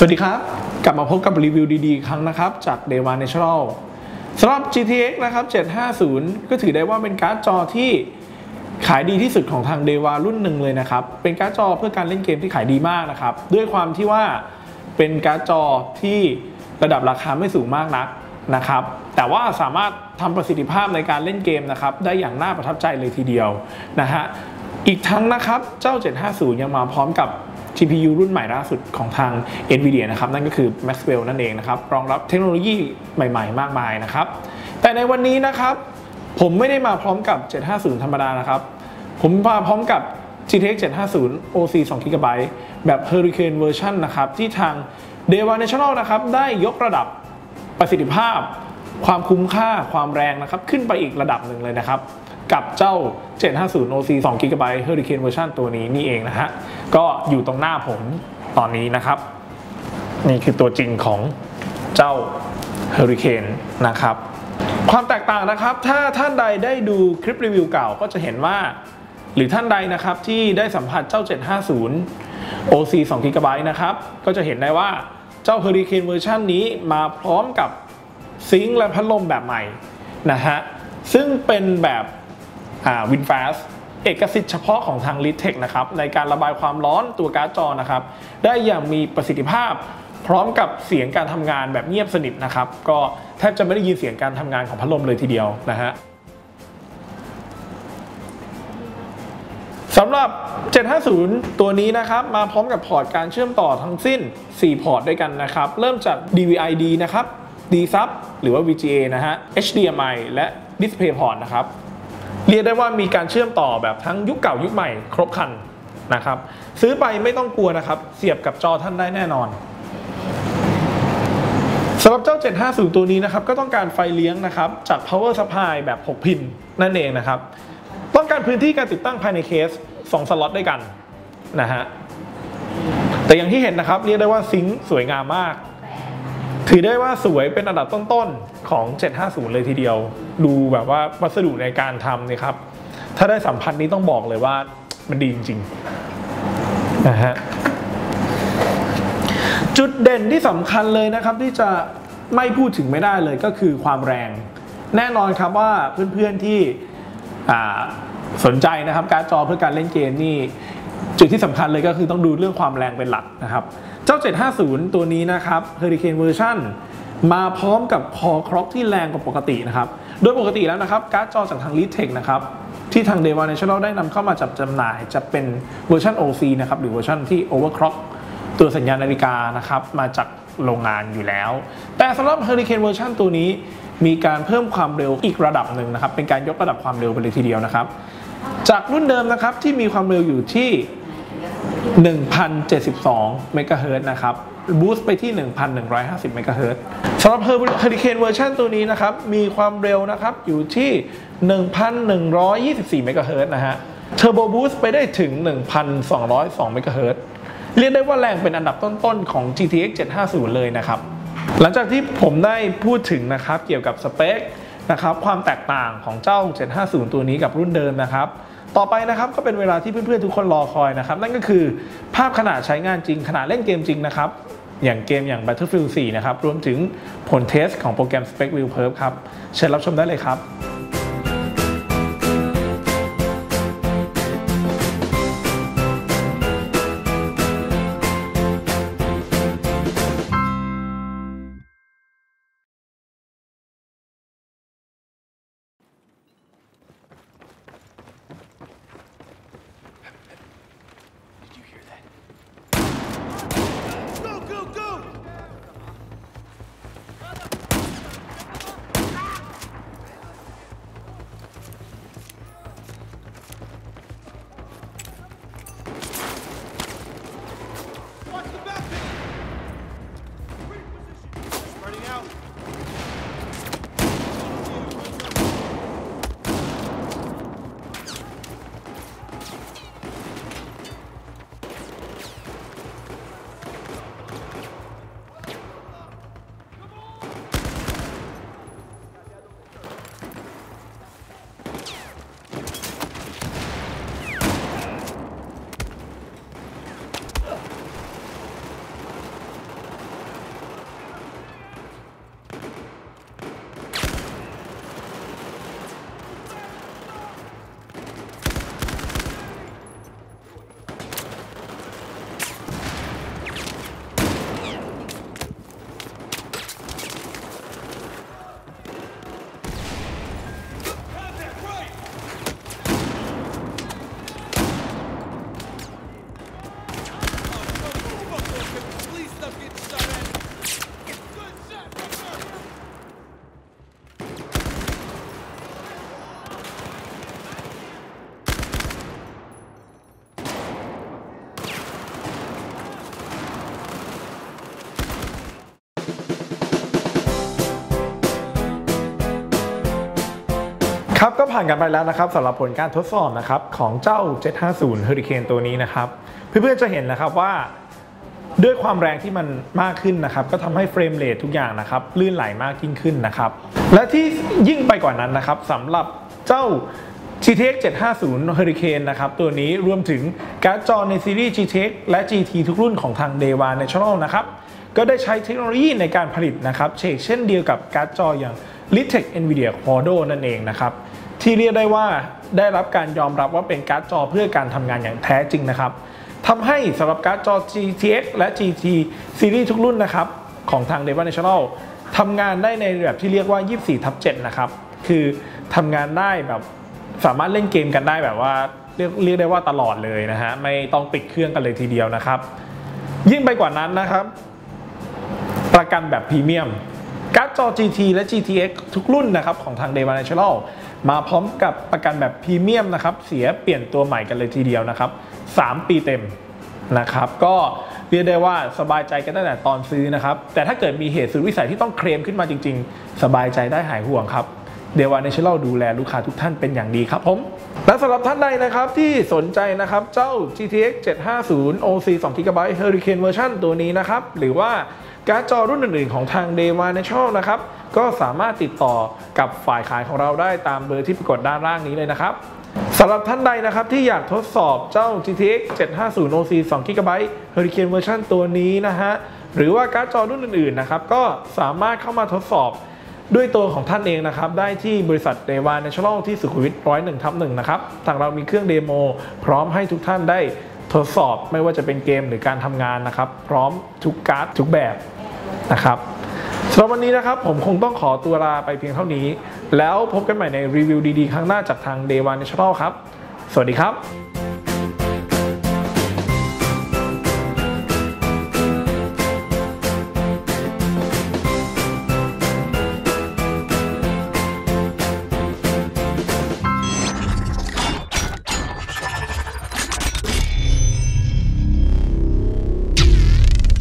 สวัสดีครับ กลับมาพบกับรีวิวดีๆ ครั้งนะครับ จาก d e v a Natural สำหรับ GTX นะครับ 750 ก็ถือได้ว่าเป็นการ์ดจอที่ขายดีที่สุดของทาง d e v a รุ่นหนึ่งเลยนะครับ เป็นการ์ดจอเพื่อการเล่นเกมที่ขายดีมากนะครับ ด้วยความที่ว่าเป็นการ์ดจอที่ระดับราคาไม่สูงมากนักนะครับ แต่ว่าสามารถทำประสิทธิภาพในการเล่นเกมนะครับ ได้อย่างน่าประทับใจเลยทีเดียวนะฮะ อีกทั้งนะครับ เจ้า 750 ยังมาพร้อมกับ GPU รุ่นใหม่ล่าสุดของทาง NVIDIA นะครับนั่นก็คือ Maxwell นั่นเองนะครับรองรับเทคโนโลยีใหม่ ๆ มากมายนะครับแต่ในวันนี้นะครับผมไม่ได้มาพร้อมกับ 750 ธรรมดานะครับ ผมมาพร้อมกับ GTX 750 OC 2 GB แบบ Hurricane Version นะครับที่ทาง d e v a National นะครับได้ยกระดับประสิทธิภาพ ความคุ้มค่าความแรงนะครับขึ้นไปอีกระดับหนึ่งเลยนะครับ กับเจ้า 750 OC 2 GB Hurricane Version ตัวนี้นี่เองนะฮะ ก็อยู่ตรงหน้าผมตอนนี้นะครับ นี่คือตัวจริงของเจ้า Hurricane นะครับ ความแตกต่างนะครับ ถ้าท่านใดได้ดูคลิปรีวิวเก่าก็จะเห็นว่า หรือท่านใดนะครับที่ได้สัมผัสเจ้า 750 OC 2 GB นะครับ ก็จะเห็นได้ว่าเจ้า Hurricane Version นี้มาพร้อมกับซิงค์และพัดลมแบบใหม่นะฮะซึ่งเป็นแบบ วินฟ a สเอกสิทธิ์เฉพาะของทาง l i t e c h นะครับในการระบายความร้อนตัวการ์ดจอนะครับได้อย่างมีประสิทธิภาพพร้อมกับเสียงการทำงานแบบเงียบสนิทนะครับ ก็แทบจะไม่ได้ยินเสียงการทำงานของพัดลมเลยทีเดียวนะฮะสำหรับ 750 ตัวนี้นะครับ มาพร้อมกับพอร์ตการเชื่อมต่อทั้งสิ้น 4 พอร์ตด้วยกันนะครับ เริ่มจาก DVI-D นะครับ D-Sub หรือว่า VGA นะฮะ HDMI และ DisplayPort นะครับ เรียกได้ว่ามีการเชื่อมต่อแบบทั้งยุคเก่ายุคใหม่ครบคันนะครับซื้อไปไม่ต้องกลัวนะครับเสียบกับจอท่านได้แน่นอนสำหรับเจ้า 750 ตัวนี้นะครับก็ต้องการไฟเลี้ยงนะครับจาก power supply แบบ 6 พินนั่นเองนะครับต้องการพื้นที่การติดตั้งภายในเคส 2 สล็อตด้วยกันนะฮะแต่อย่างที่เห็นนะครับเรียกได้ว่าซิงค์สวยงามมาก ถือได้ว่าสวยเป็นอันดับต้นๆของ 750 เลยทีเดียว ดูแบบว่าวัสดุในการทำนี่ครับ ถ้าได้สัมผัสนี้ต้องบอกเลยว่ามันดีจริงๆนะฮะจุดเด่นที่สำคัญเลยนะครับที่จะไม่พูดถึงไม่ได้เลยก็คือความแรง แน่นอนครับว่าเพื่อนๆที่สนใจนะครับการ์ดจอเพื่อการเล่นเกมนี่ จุดที่สำคัญเลยก็คือต้องดูเรื่องความแรงเป็นหลักนะครับ เจ้า 750 ตัวนี้นะครับ Hurricane Version มาพร้อมกับคอคล็อกที่แรงกว่าปกตินะครับ โดยปกติแล้วนะครับ การ์ดจอจากทาง l e a d t e c h นะครับ ที่ทาง d e v a National ได้นำเข้ามาจับจำหน่าย จะเป็นเวอร์ชัน OC นะครับ หรือเวอร์ชันที่ overclock ตัวสัญญาณนาฬิกานะครับ มาจากโรงงานอยู่แล้ว แต่สำหรับ Hurricane Version ตัวนี้มีการเพิ่มความเร็วอีกระดับหนึ่งนะครับ เป็นการยกระดับความเร็วไปเลยทีเดียวนะครับ จากรุ่นเดิมนะครับที่มีความเร็วอยู่ที่ 1,072 เมกะเฮิรตซ์นะครับบูสต์ไปที่ 1,150 เมกะเฮิรตซ์สำหรับ Hurricane เวอร์ชันตัวนี้นะครับ มีความเร็วนะครับอยู่ที่ 1,124 เมกะเฮิรตซ์นะฮะเทอร์โบบูสต์ไปได้ถึง 1,202 เมกะเฮิรตซ์เรียกได้ว่าแรงเป็นอันดับต้นๆ ของ GTX 750 เลยนะครับ หลังจากที่ผมได้พูดถึงนะครับเกี่ยวกับสเปค นะครับความแตกต่างของเจ้า 750 ตัวนี้กับรุ่นเดิมนะครับต่อไปนะครับก็เป็นเวลาที่เพื่อนๆทุกคนรอคอยนะครับนั่นก็คือภาพขนาดใช้งานจริงขนาดเล่นเกมจริงนะครับอย่างเกมอย่าง Battlefield 4 นะครับรวมถึงผลเทสของโปรแกรม Spec View Perf ครับเชิญรับชมได้เลยครับ ครับก็ผ่านกันไปแล้วนะครับสำหรับผลการทดสอบนะครับของเจ้า 750 Hurricane ตัวนี้นะครับเพื่อนๆจะเห็นนะครับว่าด้วยความแรงที่มันมากขึ้นนะครับ ก็ทำให้เฟรมเรททุกอย่างนะครับ ลื่นไหลมากยิ่งขึ้นนะครับ และที่ยิ่งไปกว่านั้นนะครับสำหรับเจ้า GTX 750 Hurricane นะครับตัวนี้รวมถึงการ์ดจอในซีรีส์ GTX และ GT ทุกรุ่นของทาง Deva Natural นะครับก็ได้ใช้เทคโนโลยีในการผลิตนะครับเชกเช่นเดียวกับการ์ดจออย่าง Litex Nvidia Quadro นั่นเองนะครับ ที่เรียกได้ว่าได้รับการยอมรับว่าเป็นการ์ดจอเพื่อการทำงานอย่างแท้จริงนะครับทำให้สำหรับการ์ดจอ GTX และ GT ซีรีส์ทุกรุ่นนะครับ ของทาง Deva National ทำงานได้ในแบบที่เรียกว่า 24 ทับ 7 นะครับ คือทำงานได้แบบสามารถเล่นเกมกันได้แบบว่าเรียกเรียกได้ว่าตลอดเลยนะฮะ ไม่ต้องปิดเครื่องกันเลยทีเดียวนะครับ ยิ่งไปกว่านั้นนะครับ ประกันแบบพรีเมียม การ์ดจอ GT และ GTX ทุกรุ่นนะครับของทาง Deva Natural มาพร้อมกับประกันแบบพรีเมียมนะครับเสียเปลี่ยนตัวใหม่กันเลยทีเดียวนะครับ 3 ปีเต็มนะครับก็เรียกได้ว่าสบายใจกันตั้งแต่ตอนซื้อนะครับ แต่ถ้าเกิดมีเหตุสุดวิสัยที่ต้องเคลมขึ้นมาจริง ๆ สบายใจได้หายห่วงครับเดวา n น t ช r ร l ดูแลลูกค้าทุกท่านเป็นอย่างดีครับผม และสำหรับท่านใดนะครับที่สนใจนะครับเจ้า GTX 750 OC 2 GB Hurricane Version ตัวนี้นะครับ หรือว่าการ์ดจอรุ่นอื่นๆของทาง d e v a Natural นะครับ ก็สามารถติดต่อกับฝ่ายขายของเราได้ตามเบอร์ที่ปรากฏด้านล่างนี้เลยนะครับสำหรับท่านใดนะครับที่อยากทดสอบเจ้า GTX 750 OC 2 GB Hurricane Version ตัวนี้นะฮะ หรือว่าการ์ดจอรุ่นอื่นๆนะครับ ก็สามารถเข้ามาทดสอบด้วยตัวของท่านเองนะครับ ได้ที่บริษัทเดวา National ที่สุขุมวิทร้อยหนึ่งทับหนึ่งนะครับ ทางเรามีเครื่องเดโม พร้อมให้ทุกท่านได้ ทดสอบไม่ว่าจะเป็นเกมหรือการทำงานนะครับ พร้อมทุกการ์ดทุกแบบนะครับสำหรับวันนี้นะครับผมคงต้องขอตัวลาไปเพียงเท่านี้ แล้วพบกันใหม่ในรีวิวดีๆ ครั้งหน้าจากทาง Day One National ครับ สวัสดีครับ